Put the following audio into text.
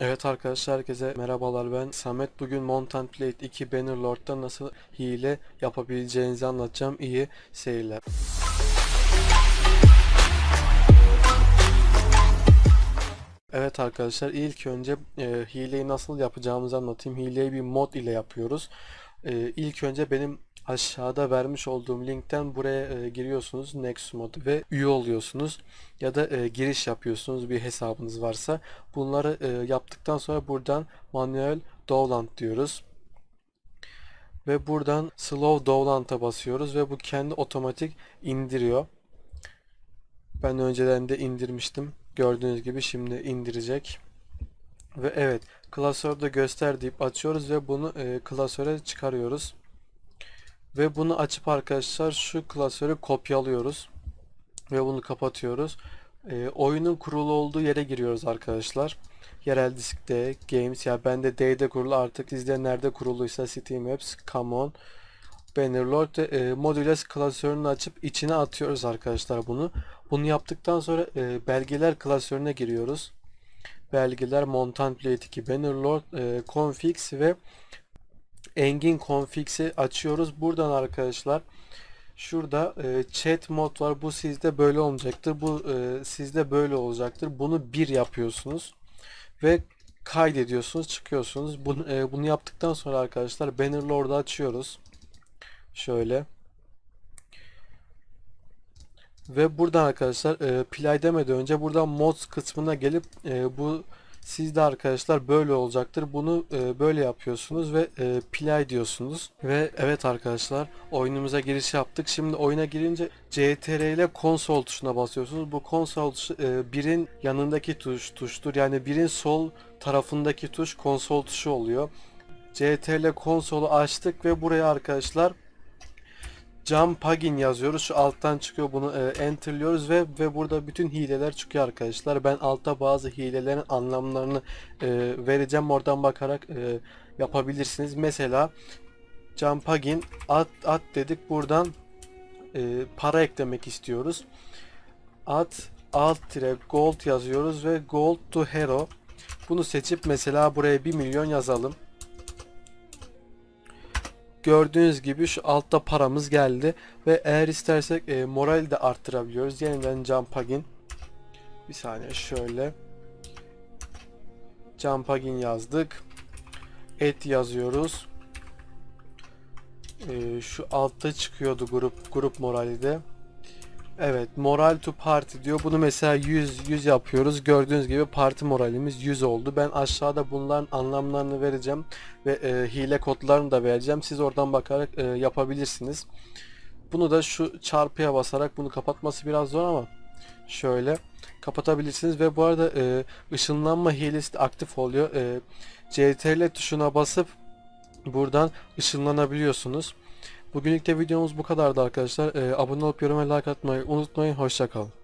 Evet arkadaşlar herkese merhabalar ben Samet. Bugün Mountain Blade 2 Bannerlord'da nasıl hile yapabileceğinizi anlatacağım. İyi seyirler. Evet arkadaşlar ilk önce e, hileyi nasıl yapacağımızı anlatayım. Hileyi bir mod ile yapıyoruz. E, ilk önce benim aşağıda vermiş olduğum linkten buraya e, giriyorsunuz Next mod ve üye oluyorsunuz ya da e, giriş yapıyorsunuz bir hesabınız varsa. Bunları e, yaptıktan sonra buradan manuel download diyoruz. Ve buradan slow download'a basıyoruz ve bu kendi otomatik indiriyor. Ben önceden de indirmiştim. Gördüğünüz gibi şimdi indirecek. Ve evet klasörde göster deyip açıyoruz ve bunu e, klasöre çıkarıyoruz. Ve bunu açıp arkadaşlar şu klasörü kopyalıyoruz. Ve bunu kapatıyoruz. E, oyunun kurulu olduğu yere giriyoruz arkadaşlar. Yerel diskte, Games ya bende D'de kurulu artık izleyen nerede kuruluysa Steam Apps, Come On, Bannerlord e, Modules klasörünü açıp içine atıyoruz arkadaşlar bunu. Bunu yaptıktan sonra e, belgeler klasörüne giriyoruz. Belgeler Mountain Blade 2, Bannerlord, e, Configs ve Engin Configs'i açıyoruz. Buradan arkadaşlar şurada e, chat mod var. Bu sizde böyle olmayacaktır. Bu e, sizde böyle olacaktır. Bunu bir yapıyorsunuz ve kaydediyorsunuz, çıkıyorsunuz. Bunu, e, bunu yaptıktan sonra arkadaşlar Bannerlord'u açıyoruz. Şöyle. Ve buradan arkadaşlar e, play demeden önce buradan mods kısmına gelip e, bu sizde arkadaşlar böyle olacaktır. Bunu e, böyle yapıyorsunuz ve e, play diyorsunuz. Ve evet arkadaşlar oyunumuza giriş yaptık. Şimdi oyuna girince CTR ile konsol tuşuna basıyorsunuz. Bu konsol tuşu e, birin yanındaki tuş tuştur. Yani birin sol tarafındaki tuş konsol tuşu oluyor. CTRL konsolu açtık ve buraya arkadaşlar Jump Pagin yazıyoruz. Şu alttan çıkıyor bunu e, enterliyoruz ve ve burada bütün hileler çıkıyor arkadaşlar. Ben altta bazı hilelerin anlamlarını e, vereceğim. Oradan bakarak e, yapabilirsiniz. Mesela Jump Pagin at at dedik. Buradan e, para eklemek istiyoruz. At alt tire gold yazıyoruz ve gold to hero. Bunu seçip mesela buraya 1 milyon yazalım. Gördüğünüz gibi şu altta paramız geldi ve eğer istersek e, moral de arttırabiliyoruz. Yeniden jump pagin. Bir saniye şöyle. Jump pagin yazdık. Et yazıyoruz. E, şu altta çıkıyordu grup grup morali de. Evet, moral to party diyor. Bunu mesela 100 100 yapıyoruz. Gördüğünüz gibi parti moralimiz 100 oldu. Ben aşağıda bunların anlamlarını vereceğim ve e, hile kodlarını da vereceğim. Siz oradan bakarak e, yapabilirsiniz. Bunu da şu çarpıya basarak bunu kapatması biraz zor ama şöyle kapatabilirsiniz ve bu arada e, ışınlanma hilesi de aktif oluyor. E, CTRL tuşuna basıp buradan ışınlanabiliyorsunuz. Bugünlük de videomuz bu kadardı arkadaşlar. Ee, abone olup yorum ve like atmayı unutmayın. Hoşçakalın.